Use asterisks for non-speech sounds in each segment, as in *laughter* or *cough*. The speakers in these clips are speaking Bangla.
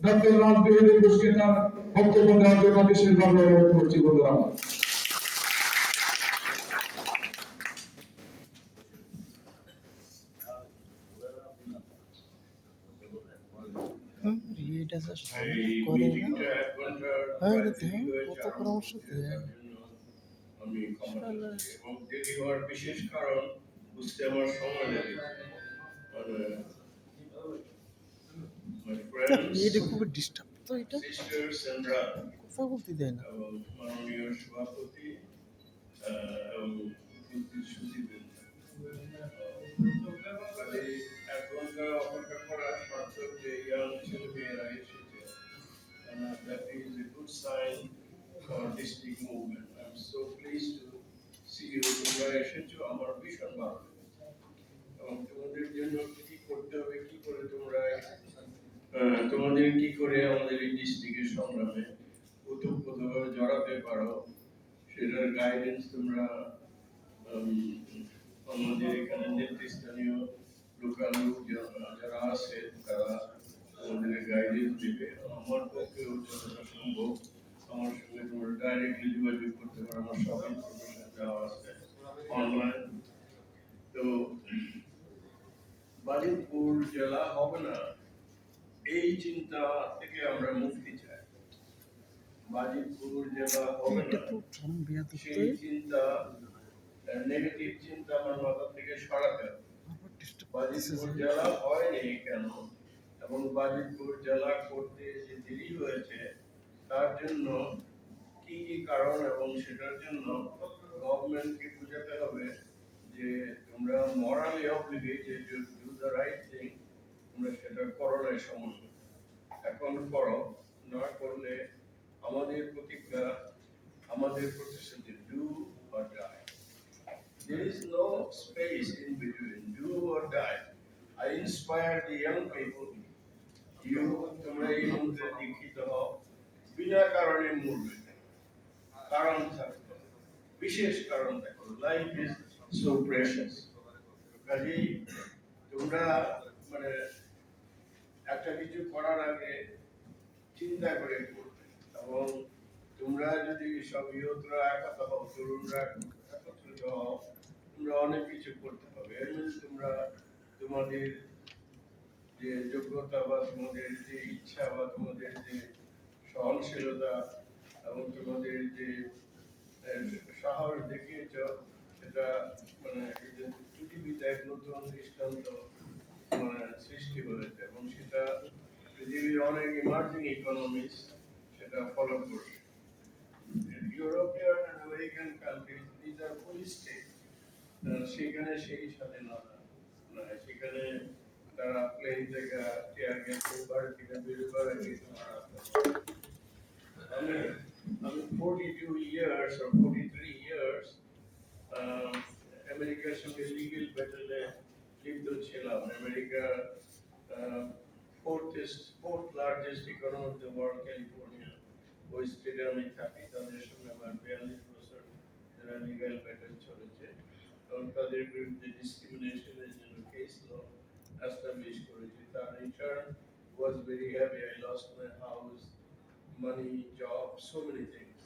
ডক্টর রাজবিহারী ঘোষকে তার বক্তব্য দেওয়ার জন্য বিশেষভাবে অনুরোধ করছি, বন্ধুরা। আমি বিশেষ কারণ বুঝতে আমার সময় লেগেছে *laughs* এটা খুবই ডিস্টার্ব তো এটা sisters and brothers, কথা বলতে দেয় না। আমার ভীষণ ভালো এবং তোমাদের জন্য কি করতে হবে কি করে তোমরা আহ, তোমাদের কি করে আমাদের এই ডিস্ট্রিক্টের সংগ্রামে ওতপ্রোতভাবে জড়াতে পারো, সেটার গাইডেন্স তোমরা আমাদের এখানে নেতৃস্থানীয় লোকাল লোক যারা- যারা আছে, তারা আমাদের গাইডেন্স দেবে। আমার পক্ষে যতটা সম্ভব আমার সঙ্গে তোমরা ডাইরেক্টলি যোগাযোগ করতে পারো, আমার সব ইনফরমেশন দেওয়া আছে অনলাইন তো, বাজিতপুর জেলা হবে না? এই চিন্তা থেকে আমরা মুক্তি চাই। বাজিতপুর জেলা হবে না সেই চিন্তা নেগেটিভ চিন্তা আমার মাথা থেকে সরাতে হবে। বাজিতপুর জেলা হয়নি কেন এবং বাজিতপুর জেলা করতে যে দেরি হয়েছে তার জন্য কি কি কারণ এবং সেটার জন্য গভর্নমেন্টকে বোঝাতে হবে যে তোমরা morally obligated to do the right thing তোমরা সেটা করো না এখন করো না করলে আমাদের প্রতিজ্ঞা আমাদের প্রতিশ্রুতি do or die There is no space in between, do or die. I inspire the young people. You, তোমরা এই মুহূর্তে দীক্ষিত হও বিনা কারণে মরবে। কারণ থাকবে বিশেষ কারণ থাকবে লাইফ ইজ সো প্রেশাস কাজেই তোমরা মানে একটা কিছু করার আগে চিন্তা করে করবে। এবং তোমরা যদি সব ইয়তরা একতা হও, তরুণরা একত্রিত হও, তোমরা অনেক কিছু করতে হবে এর মধ্যে তোমরা তোমাদের যে যোগ্যতা বা তোমাদের যে ইচ্ছা বা তোমাদের যে সহনশীলতা এবং তোমাদের যে সাহস দেখিয়েছ, সেটা মানে পৃথিবীতে এক নতুন দৃষ্টান্ত মানে সৃষ্টি হয়েছে। অনেক ইমার্জিং ইকোনমিস সেটা ফলো করবে। European and American countries these are full state সেখানে সেই স্বাধীনতা নয়। সেখানে তারা প্লেন থেকে গ্যাস বার থেকে আগে মারা আমি আমি ফোর্টি টু ইয়ার্স আর ফোর্টি থ্রি ইয়ার্স আমেরিকার সঙ্গে লিগেল ব্যাটেলে লিপ্ত ছিলাম। America ফোর্থেস্ট fourth largest economy of the world California ওই স্টেটে আমি থাকি তাদের সঙ্গে আমার বিয়াল্লিশ বছর যারা লিগাল ব্যাটেল চলেছে এবং তাদের বিরুদ্ধে ডিসক্রিমিনেশনের জন্য কেস ল এস্টাবলিশ করেছি তার return was very heavy. I lost my house, money, job, so many things.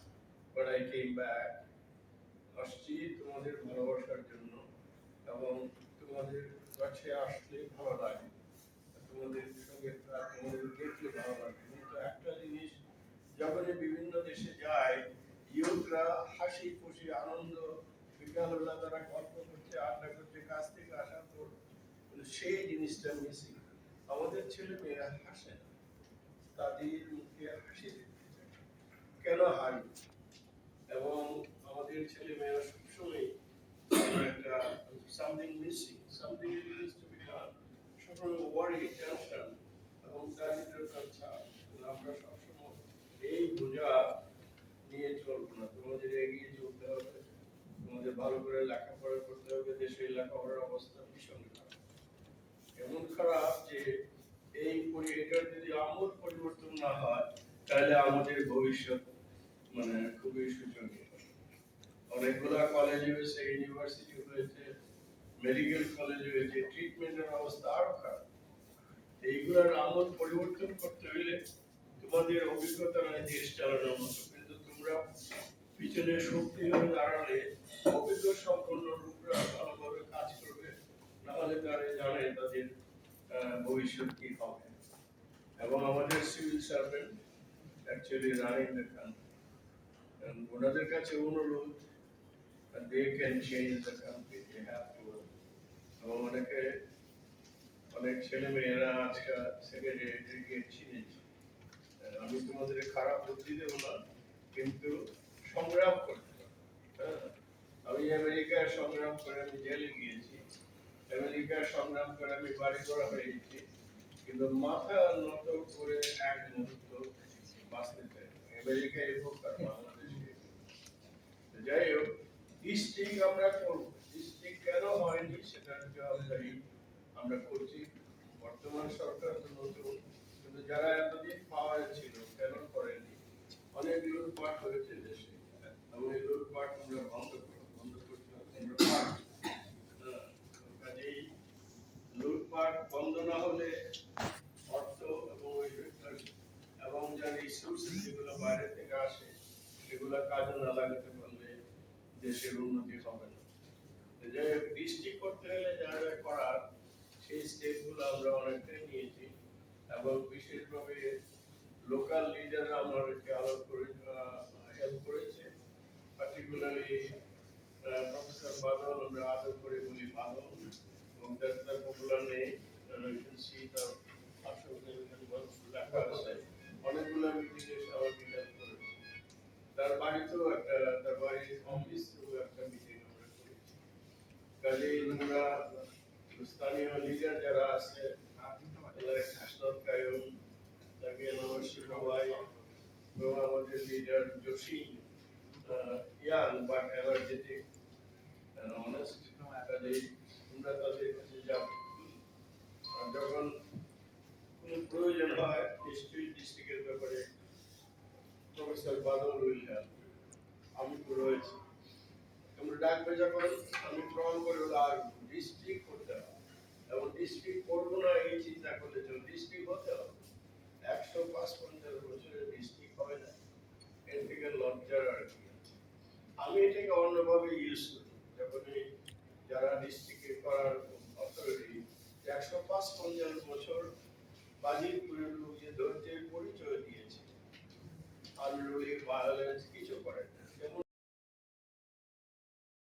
But I came back. আসছি তোমাদের ভালোবাসার জন্য এবং তোমাদের কাছে আসলে ভালো লাগে তোমাদের সঙ্গে থাক- তোমাদের যখনই বিভিন্ন দেশে যায় ইউথরা হাসি খুশি আনন্দ বিকালবেলা তারা গল্প করছে আড্ডা করছে কাজ থেকে আসার পর সেই জিনিসটা মিসিং আমাদের ছেলে মেয়েরা হাসে না তাদের মুখে হাসি কেন হাসি এবং আমাদের ছেলে মেয়েরা সবসময় একটা something missing something worry tension ছাপ আমরা সবসময় এই বোঝা নিয়ে না। তোমাদের এগিয়ে চলতে হবে, তোমাদের ভালো করে লেখাপড়া করতে হবে, দেশের লেখাপড়ার অবস্থা ভীষণ খারাপ। এমন খারাপ যে এই এটার যদি আমূল পরিবর্তন না হয়, তাহলে আমাদের ভবিষ্যৎ মানে খুবই শোচনীয়। অনেকগুলা কলেজ হয়েছে ইউনিভার্সিটি হয়েছে মেডিকেল কলেজ হয়েছে ট্রিটমেন্টের অবস্থা আরও খারাপ। এইগুলোর আমল পরিবর্তন করতে হলে তোমাদের অভিজ্ঞতা নাই দেশ চালানোর মতো কিন্তু তোমরা পিছনে শক্তি হয়ে দাঁড়ালে অভিজ্ঞ সম্পন্ন লোকরা ভালোভাবে কাজ করবে। নাহলে তারা জানে তাদের ভবিষ্যৎ কি হবে। এবং আমাদের civil servant actually running the ওনাদের কাছে অনুরোধ they can change the country they have to এবং অনেকে অনেক ছেলে মেয়েরা আজকাল সেক্রেটারি চিনেছে আমি তোমাদের খারাপ বুদ্ধি দেবো না, কিন্তু সংগ্রাম করতে। হ্যাঁ? আমি আমেরিকার সংগ্রাম করে আমি জেলে গিয়েছি। আমেরিকার সংগ্রাম করে আমি বাড়ি করা হয়েছি কিন্তু মাথা নত করে এক মুহূর্ত বাঁচতে চাই। আমেরিকায় হোক আর বাংলাদেশে যাই হোক ডিস্ট্রিক্ট আমরা করব। ডিস্ট্রিক্ট কেন হয়নি সেটার জবাবদারি আমরা করছি। বর্তমান সরকার তো নতুন কিন্তু যারা এতদিন পাওয়ার ছিল কেন করেনি? অনেক লুটপাট হয়েছে দেশে। এবং এই লুটপাট আমরা বন্ধ বন্ধ আমরা হ্যাঁ, কাজেই লুটপাট বন্ধ না হলে অর্থ এবং এবং যার রিসোর্স বাইরে থেকে আসে সেগুলো কাজে না লাগাতে পারলে দেশের উন্নতি হবে না। হোক ডিস্ট্রিক্ট করতে হলে যা যা করার সেই স্টেপগুলো আমরা অনেকটাই নিয়েছি এবং বিশেষভাবে লোকাল লিডাররা আমাদেরকে আলাপ করে হেল্প করেছে। পার্টিকুলারলি প্রফেসর বাদল আমরা আদর করে বলি বাদল। এবং তার তার পপুলার নেই অনেকগুলো বাড়িতেও একটা, তার বাড়ির অফিসেও একটা মিটিং আমরা করেছি। কাজেই আমরা স্থানীয় লিডার যারা আছে লিডার জোশী ইয়াং বাট তোমরা তাদের যখন কোনো প্রয়োজন হয়, নিশ্চয়ই ডিস্ট্রিক্টের ব্যাপারে প্রফেসর বাদল হেল্প আমি ডাকবে যখন, আমি প্রমাণ করে আর করতে হবে। এবং করব না, এই চিন্তা করলে হতে হবে। একশো পাঁচ পঞ্চাশ বছরের ডিস্ট্রিক্ট হবে না। এর থেকে লজ্জার আর কি আমি এটাকে অন্যভাবে ইউজ করি। যখন যারা ডিস্ট্রিক্টে করার অথরিটি একশো পাঁচ পঞ্চাশ বছর বাজিতপুরের লোক যে ধৈর্যের পরিচয় দিয়েছে আনরুলি ভায়োলেন্স